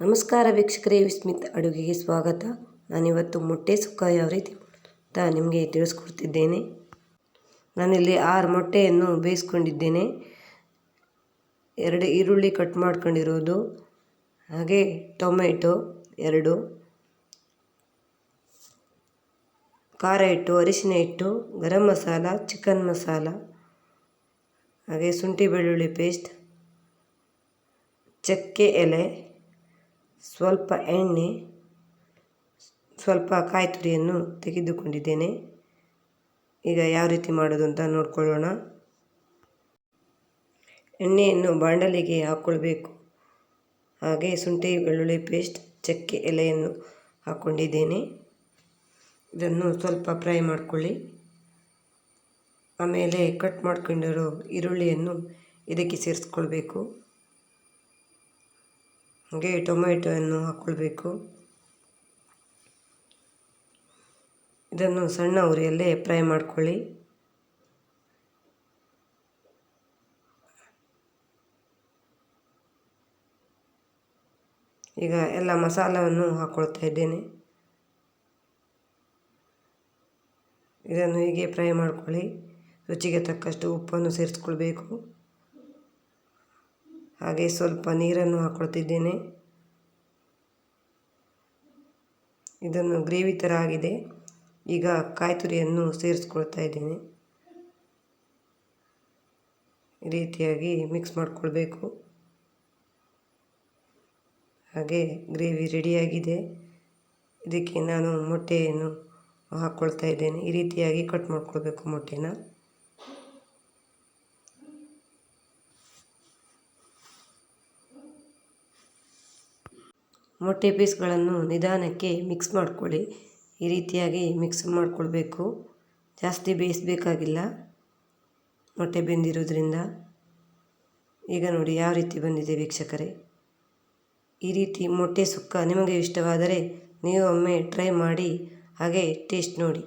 ನಮಸ್ಕಾರ ವೀಕ್ಷಕರೇ, ವಿಸ್ಮಿತ್ ಅಡುಗೆಗೆ ಸ್ವಾಗತ. ನಾನಿವತ್ತು ಮೊಟ್ಟೆ ಸುಕ್ಕ ಯಾವ ರೀತಿ ಅಂತ ನಿಮಗೆ ತಿಳಿಸ್ಕೊಡ್ತಿದ್ದೇನೆ. ನಾನಿಲ್ಲಿ ಆರು ಮೊಟ್ಟೆಯನ್ನು ಬೇಯಿಸ್ಕೊಂಡಿದ್ದೇನೆ. ಎರಡು ಈರುಳ್ಳಿ ಕಟ್ ಮಾಡ್ಕೊಂಡಿರೋದು, ಹಾಗೆ ಟೊಮೆಟೊ ಎರಡು, ಖಾರ ಹಿಟ್ಟು, ಅರಿಶಿನ ಹಿಟ್ಟು, ಗರಂ ಮಸಾಲ, ಚಿಕನ್ ಮಸಾಲ, ಹಾಗೆ ಶುಂಠಿ ಬೆಳ್ಳುಳ್ಳಿ ಪೇಸ್ಟ್, ಚಕ್ಕೆ ಎಲೆ ಸ್ವಲ್ಪ ಎಣ್ಣೆ, ಸ್ವಲ್ಪ ಕಾಯಿ ತುರಿಯನ್ನು ತೆಗೆದುಕೊಂಡಿದ್ದೇನೆ. ಈಗ ಯಾವ ರೀತಿ ಮಾಡೋದು ಅಂತ ನೋಡಿಕೊಳ್ಳೋಣ. ಎಣ್ಣೆಯನ್ನು ಬಾಂಡಲಿಗೆ ಹಾಕ್ಕೊಳ್ಬೇಕು. ಹಾಗೆ ಶುಂಠಿ, ಬೆಳ್ಳುಳ್ಳಿ ಪೇಸ್ಟ್, ಚಕ್ಕೆ ಎಲೆಯನ್ನು ಹಾಕ್ಕೊಂಡಿದ್ದೇನೆ. ಇದನ್ನು ಸ್ವಲ್ಪ ಫ್ರೈ ಮಾಡಿಕೊಳ್ಳಿ. ಆಮೇಲೆ ಕಟ್ ಮಾಡ್ಕೊಂಡಿರೋ ಈರುಳ್ಳಿಯನ್ನು ಇದಕ್ಕೆ ಸೇರಿಸ್ಕೊಳ್ಬೇಕು. ಹಾಗೆ ಟೊಮೆಟೊವನ್ನು ಹಾಕ್ಕೊಳ್ಬೇಕು ಇದನ್ನು ಸಣ್ಣ ಉರಿಯಲ್ಲೇ ಫ್ರೈ ಮಾಡ್ಕೊಳ್ಳಿ. ಈಗ ಎಲ್ಲ ಮಸಾಲವನ್ನು ಹಾಕ್ಕೊಳ್ತಾ ಇದ್ದೇನೆ. ಇದನ್ನು ಹೀಗೆ ಫ್ರೈ ಮಾಡ್ಕೊಳ್ಳಿ. ರುಚಿಗೆ ತಕ್ಕಷ್ಟು ಉಪ್ಪನ್ನು ಸೇರಿಸ್ಕೊಳ್ಬೇಕು. ಹಾಗೆ ಸ್ವಲ್ಪ ನೀರನ್ನು ಹಾಕ್ಕೊಳ್ತಿದ್ದೇನೆ ಇದನ್ನು ಗ್ರೇವಿ ಥರ ಆಗಿದೆ. ಈಗ ಕಾಯಿ ತುರಿಯನ್ನು ಸೇರಿಸ್ಕೊಳ್ತಾ ಇದ್ದೇನೆ. ಈ ರೀತಿಯಾಗಿ ಮಿಕ್ಸ್ ಮಾಡಿಕೊಳ್ಬೇಕು. ಹಾಗೆ ಗ್ರೇವಿ ರೆಡಿಯಾಗಿದೆ ಇದಕ್ಕೆ ನಾನು ಮೊಟ್ಟೆಯನ್ನು ಹಾಕ್ಕೊಳ್ತಾ ಇದ್ದೇನೆ. ಈ ರೀತಿಯಾಗಿ ಕಟ್ ಮಾಡಿಕೊಳ್ಬೇಕು ಮೊಟ್ಟೆನ. ಮೊಟ್ಟೆ ಪೀಸ್ಗಳನ್ನು ನಿಧಾನಕ್ಕೆ ಮಿಕ್ಸ್ ಮಾಡಿಕೊಳ್ಳಿ. ಈ ರೀತಿಯಾಗಿ ಮಿಕ್ಸ್ ಮಾಡಿಕೊಳ್ಬೇಕು. ಜಾಸ್ತಿ ಬೇಯಿಸಬೇಕಾಗಿಲ್ಲ. ಮೊಟ್ಟೆ ಬೆಂದಿರೋದ್ರಿಂದ. ಈಗ ನೋಡಿ ಯಾವ ರೀತಿ ಬಂದಿದೆ ವೀಕ್ಷಕರೇ. ಈ ರೀತಿ ಮೊಟ್ಟೆ ಸುಕ್ಕ ನಿಮಗೆ ಇಷ್ಟವಾದರೆ ನೀವು ಒಮ್ಮೆ ಟ್ರೈ ಮಾಡಿ, ಹಾಗೆ ಟೇಸ್ಟ್ ನೋಡಿ.